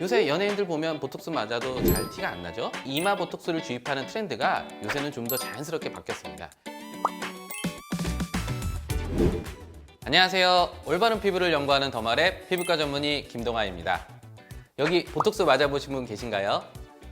요새 연예인들 보면 보톡스 맞아도 잘 티가 안 나죠? 이마 보톡스를 주입하는 트렌드가 요새는 좀 더 자연스럽게 바뀌었습니다. 안녕하세요. 올바른 피부를 연구하는 더말의 피부과 전문의 김동아입니다. 여기 보톡스 맞아보신 분 계신가요?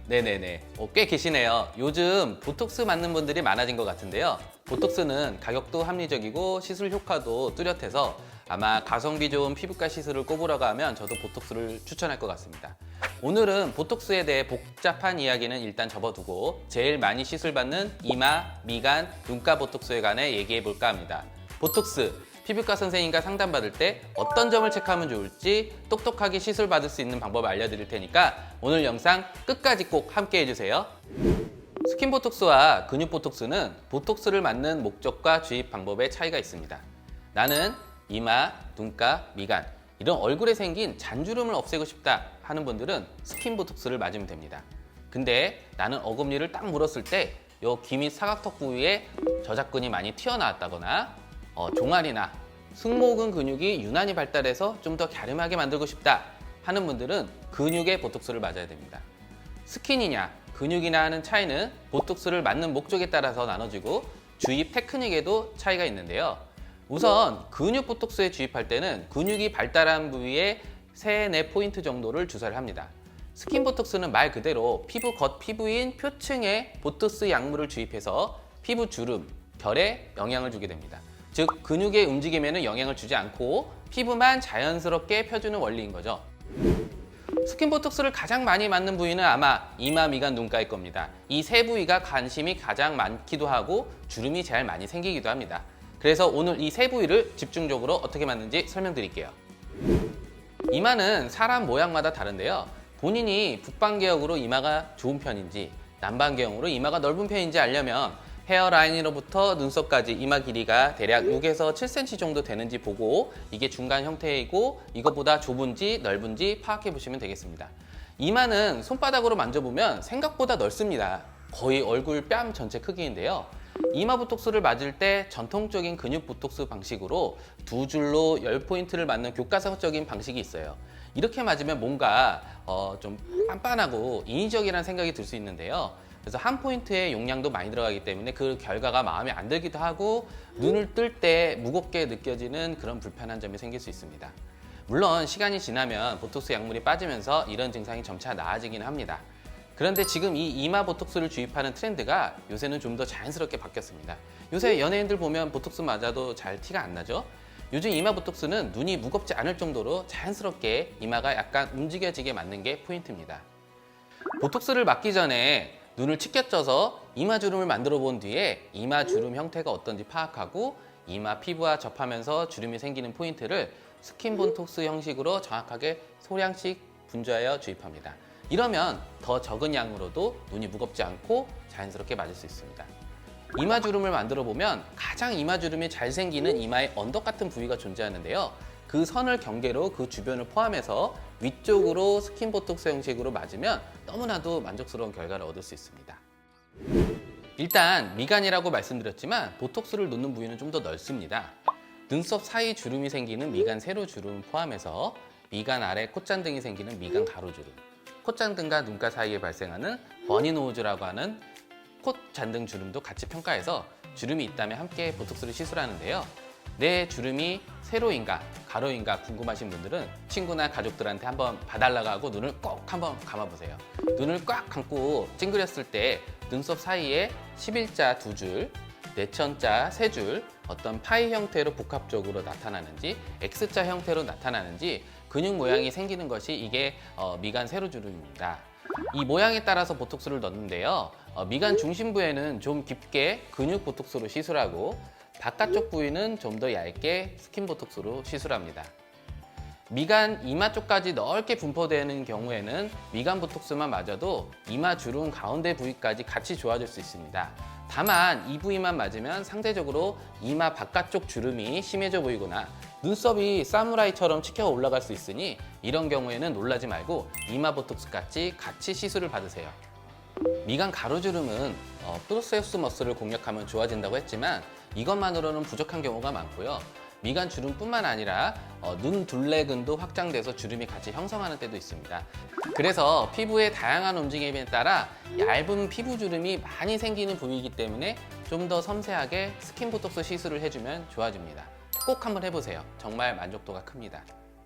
네네네. 어, 꽤 계시네요. 요즘 보톡스 맞는 분들이 많아진 것 같은데요. 보톡스는 가격도 합리적이고 시술 효과도 뚜렷해서 아마 가성비 좋은 피부과 시술을 꼽으라고 하면 저도 보톡스를 추천할 것 같습니다. 오늘은 보톡스에 대해 복잡한 이야기는 일단 접어두고 제일 많이 시술받는 이마, 미간, 눈가 보톡스에 관해 얘기해 볼까 합니다. 보톡스, 피부과 선생님과 상담받을 때 어떤 점을 체크하면 좋을지 똑똑하게 시술 받을 수 있는 방법을 알려드릴 테니까 오늘 영상 끝까지 꼭 함께 해주세요. 스킨 보톡스와 근육 보톡스는 보톡스를 맞는 목적과 주입 방법의 차이가 있습니다. 나는 이마, 눈가, 미간 이런 얼굴에 생긴 잔주름을 없애고 싶다 하는 분들은 스킨 보톡스를 맞으면 됩니다. 근데 나는 어금니를 딱 물었을 때 요 귀밑 사각턱 부위에 저작근이 많이 튀어나왔다거나 어, 종아리나 승모근 근육이 유난히 발달해서 좀 더 갸름하게 만들고 싶다 하는 분들은 근육의 보톡스를 맞아야 됩니다. 스킨이냐 근육이냐 하는 차이는 보톡스를 맞는 목적에 따라서 나눠지고 주입 테크닉에도 차이가 있는데요. 우선 근육 보톡스에 주입할 때는 근육이 발달한 부위에 3, 4포인트 정도를 주사를 합니다. 스킨 보톡스는 말 그대로 피부 겉 피부인 표층에 보톡스 약물을 주입해서 피부 주름, 결에 영향을 주게 됩니다. 즉 근육의 움직임에는 영향을 주지 않고 피부만 자연스럽게 펴주는 원리인 거죠. 스킨 보톡스를 가장 많이 맞는 부위는 아마 이마, 미간, 눈가일 겁니다. 이 세 부위가 관심이 가장 많기도 하고 주름이 제일 많이 생기기도 합니다. 그래서 오늘 이 세 부위를 집중적으로 어떻게 맞는지 설명드릴게요. 이마는 사람 모양마다 다른데요. 본인이 북방계역으로 이마가 좋은 편인지 남방계역으로 이마가 넓은 편인지 알려면 헤어라인으로부터 눈썹까지 이마 길이가 대략 6에서 7cm 정도 되는지 보고 이게 중간 형태이고 이것보다 좁은지 넓은지 파악해 보시면 되겠습니다. 이마는 손바닥으로 만져보면 생각보다 넓습니다. 거의 얼굴 뺨 전체 크기인데요. 이마 보톡스를 맞을 때 전통적인 근육 보톡스 방식으로 두 줄로 10포인트를 맞는 교과서적인 방식이 있어요. 이렇게 맞으면 뭔가 어, 좀 빤빤하고 인위적이라는 생각이 들 수 있는데요. 그래서 한 포인트의 용량도 많이 들어가기 때문에 그 결과가 마음에 안 들기도 하고 눈을 뜰 때 무겁게 느껴지는 그런 불편한 점이 생길 수 있습니다. 물론 시간이 지나면 보톡스 약물이 빠지면서 이런 증상이 점차 나아지기는 합니다. 그런데 지금 이 이마 보톡스를 주입하는 트렌드가 요새는 좀 더 자연스럽게 바뀌었습니다. 요새 연예인들 보면 보톡스 맞아도 잘 티가 안 나죠? 요즘 이마 보톡스는 눈이 무겁지 않을 정도로 자연스럽게 이마가 약간 움직여지게 맞는 게 포인트입니다. 보톡스를 맞기 전에 눈을 치켜쪄서 이마 주름을 만들어 본 뒤에 이마 주름 형태가 어떤지 파악하고 이마 피부와 접하면서 주름이 생기는 포인트를 스킨 보톡스 형식으로 정확하게 소량씩 분주하여 주입합니다. 이러면 더 적은 양으로도 눈이 무겁지 않고 자연스럽게 맞을 수 있습니다. 이마 주름을 만들어 보면 가장 이마 주름이 잘 생기는 이마의 언덕 같은 부위가 존재하는데요. 그 선을 경계로 그 주변을 포함해서 위쪽으로 스킨 보톡스 형식으로 맞으면 너무나도 만족스러운 결과를 얻을 수 있습니다. 일단 미간이라고 말씀드렸지만 보톡스를 놓는 부위는 좀 더 넓습니다. 눈썹 사이 주름이 생기는 미간 세로 주름 포함해서 미간 아래 콧잔등이 생기는 미간 가로 주름, 콧잔등과 눈가 사이에 발생하는 버니노즈라고 하는 콧 잔등 주름도 같이 평가해서 주름이 있다면 함께 보톡스를 시술하는데요. 내 주름이 세로인가 가로인가 궁금하신 분들은 친구나 가족들한테 한번 봐달라고 하고 눈을 꼭 한번 감아보세요. 눈을 꽉 감고 찡그렸을 때 눈썹 사이에 11자 두 줄, 내천자 세 줄, 어떤 파이 형태로 복합적으로 나타나는지 X자 형태로 나타나는지 근육 모양이 생기는 것이 이게 어, 미간 세로주름입니다. 이 모양에 따라서 보톡스를 넣는데요. 어, 미간 중심부에는 좀 깊게 근육 보톡스로 시술하고 바깥쪽 부위는 좀 더 얇게 스킨 보톡스로 시술합니다. 미간 이마 쪽까지 넓게 분포되는 경우에는 미간 보톡스만 맞아도 이마 주름 가운데 부위까지 같이 좋아질 수 있습니다. 다만 이 부위만 맞으면 상대적으로 이마 바깥쪽 주름이 심해져 보이거나 눈썹이 사무라이처럼 치켜 올라갈 수 있으니 이런 경우에는 놀라지 말고 이마 보톡스 같이 같이 시술을 받으세요. 미간 가로주름은 어, 프로세우스 머슬을 공략하면 좋아진다고 했지만 이것만으로는 부족한 경우가 많고요. 미간 주름뿐만 아니라 어, 눈 둘레근도 확장돼서 주름이 같이 형성하는 때도 있습니다. 그래서 피부의 다양한 움직임에 따라 얇은 피부 주름이 많이 생기는 부위이기 때문에 좀 더 섬세하게 스킨 보톡스 시술을 해주면 좋아집니다. 꼭 한번 해보세요. 정말 만족도가 큽니다.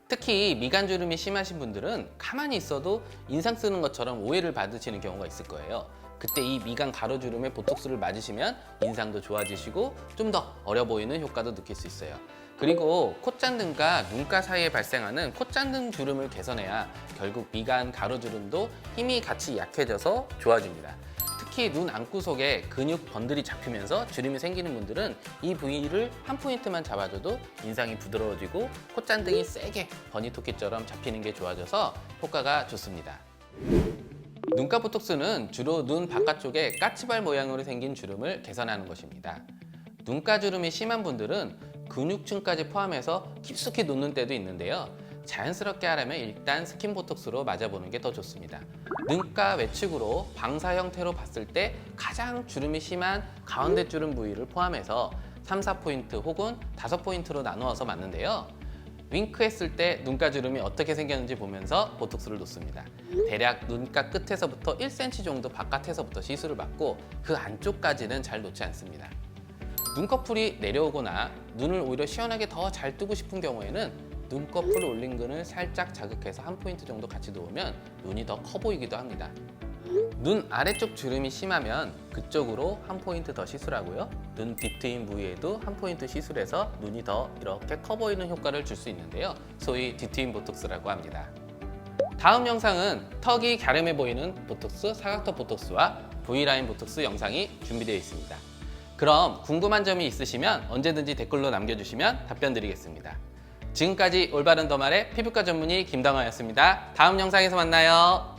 특히 미간 주름이 심하신 분들은 가만히 있어도 인상 쓰는 것처럼 오해를 받으시는 경우가 있을 거예요. 그때 이 미간 가로주름에 보톡스를 맞으시면 인상도 좋아지시고 좀 더 어려 보이는 효과도 느낄 수 있어요. 그리고 콧잔등과 눈가 사이에 발생하는 콧잔등 주름을 개선해야 결국 미간 가로주름도 힘이 같이 약해져서 좋아집니다. 특히 눈 안구석에 근육 번들이 잡히면서 주름이 생기는 분들은 이 부위를 한 포인트만 잡아줘도 인상이 부드러워지고 콧잔등이 세게 버니토끼처럼 잡히는 게 좋아져서 효과가 좋습니다. 눈가 보톡스는 주로 눈 바깥쪽에 까치발 모양으로 생긴 주름을 개선하는 것입니다. 눈가 주름이 심한 분들은 근육층까지 포함해서 깊숙이 놓는 때도 있는데요. 자연스럽게 하려면 일단 스킨 보톡스로 맞아보는 게 더 좋습니다. 눈가 외측으로 방사 형태로 봤을 때 가장 주름이 심한 가운데 주름 부위를 포함해서 3, 4포인트 혹은 5포인트로 나누어서 맞는데요. 윙크했을 때 눈가 주름이 어떻게 생겼는지 보면서 보톡스를 놓습니다. 대략 눈가 끝에서부터 1cm 정도 바깥에서부터 시술을 받고 그 안쪽까지는 잘 놓지 않습니다. 눈꺼풀이 내려오거나 눈을 오히려 시원하게 더 잘 뜨고 싶은 경우에는 눈꺼풀 올린 근을 살짝 자극해서 한 포인트 정도 같이 놓으면 눈이 더 커 보이기도 합니다. 눈 아래쪽 주름이 심하면 그쪽으로 한 포인트 더 시술하고요. 눈 뒤트임 부위에도 한 포인트 시술해서 눈이 더 이렇게 커 보이는 효과를 줄 수 있는데요. 소위 뒤트임 보톡스라고 합니다. 다음 영상은 턱이 갸름해 보이는 보톡스, 사각턱 보톡스와 V라인 보톡스 영상이 준비되어 있습니다. 그럼 궁금한 점이 있으시면 언제든지 댓글로 남겨주시면 답변 드리겠습니다. 지금까지 올바른 더말의 피부과 전문의 김당화였습니다. 다음 영상에서 만나요.